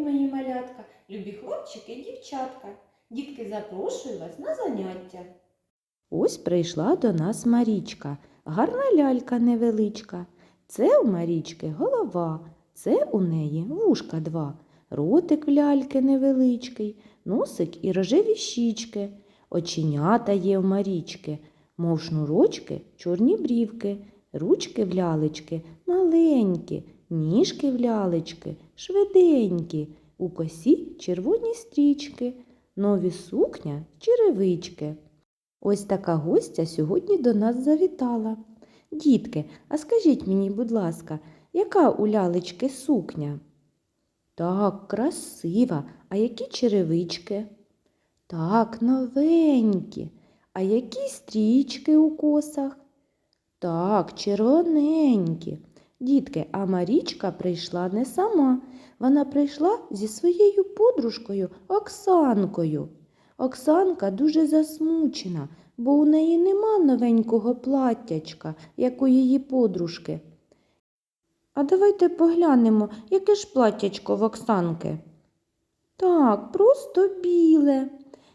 мої малятка, любі хлопчики і дівчатка. Дітки, запрошую вас на заняття. Ось прийшла до нас Марічка, гарна лялька невеличка. Це у Марічки голова, це у неї вушка два, ротик в ляльки невеличкий, носик і рожеві щічки, оченята є в Марічки, мов шнурочки, чорні брівки, ручки в лялечки маленькі, ніжки в лялечки швиденькі, у косі червоні стрічки, нові сукня черевички. Ось така гостя сьогодні до нас завітала. Дітки, а скажіть мені, будь ласка, яка у лялечки сукня? Так, красива. А які черевички? Так, новенькі. А які стрічки у косах? Так, червоненькі. Дітки, а Марічка прийшла не сама. Вона прийшла зі своєю подружкою Оксанкою. Оксанка дуже засмучена, бо у неї нема новенького платтячка, як у її подружки. А давайте поглянемо, яке ж платтячко в Оксанки. Так, просто біле.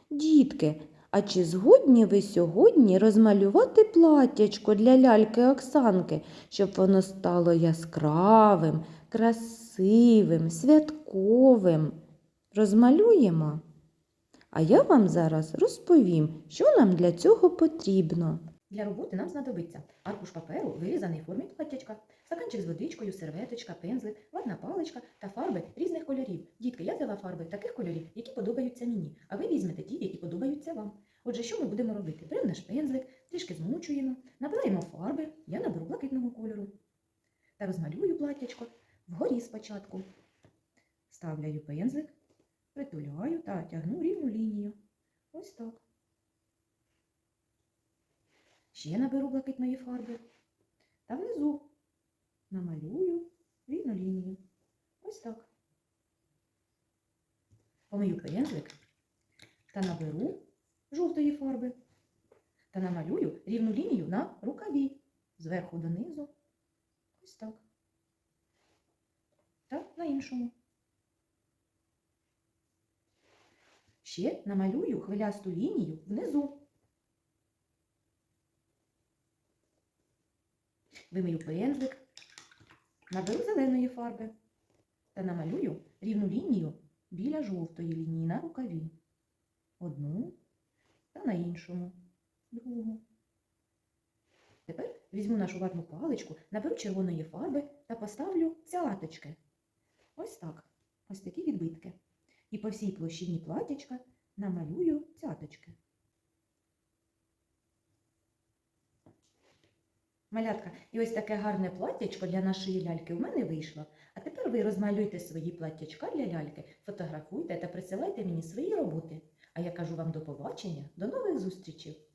Дітки, а чи згодні ви сьогодні розмалювати платтячко для ляльки Оксанки, щоб воно стало яскравим, красивим, святковим? Розмалюємо? А я вам зараз розповім, що нам для цього потрібно. Для роботи нам знадобиться аркуш паперу, вирізаний в формі платтячка, стаканчик з водичкою, серветочка, пензлик, ватна паличка та фарби різних кольорів. Дітки, я взяла фарби таких кольорів, які подобаються мені, а ви візьмете ті, які подобаються вам. Отже, що ми будемо робити? Беремо наш пензлик, трішки змочуємо, набираємо фарби, я наберу блакитного кольору та розмалюю платтячко вгорі спочатку. Ставляю пензлик, притуляю та тягну рівну лінію. Ось так. Ще наберу блакитної фарби та внизу намалюю рівну лінію. Ось так. Помию пензлик та наберу жовтої фарби та намалюю рівну лінію на рукаві зверху донизу. Ось так. Та на іншому. Ще намалюю хвилясту лінію внизу. Вимию пензлик, наберу зеленої фарби та намалюю рівну лінію біля жовтої лінії на рукаві. Одну та на іншому, другу. Тепер візьму нашу ватну паличку, наберу червоної фарби та поставлю цяточки. Ось так. Ось такі відбитки. І по всій площині платячка намалюю цяточки. Малятка, і ось таке гарне платтячко для нашої ляльки у мене вийшло. А тепер ви розмалюйте свої платтячка для ляльки, фотографуйте та присилайте мені свої роботи. А я кажу вам до побачення, до нових зустрічей!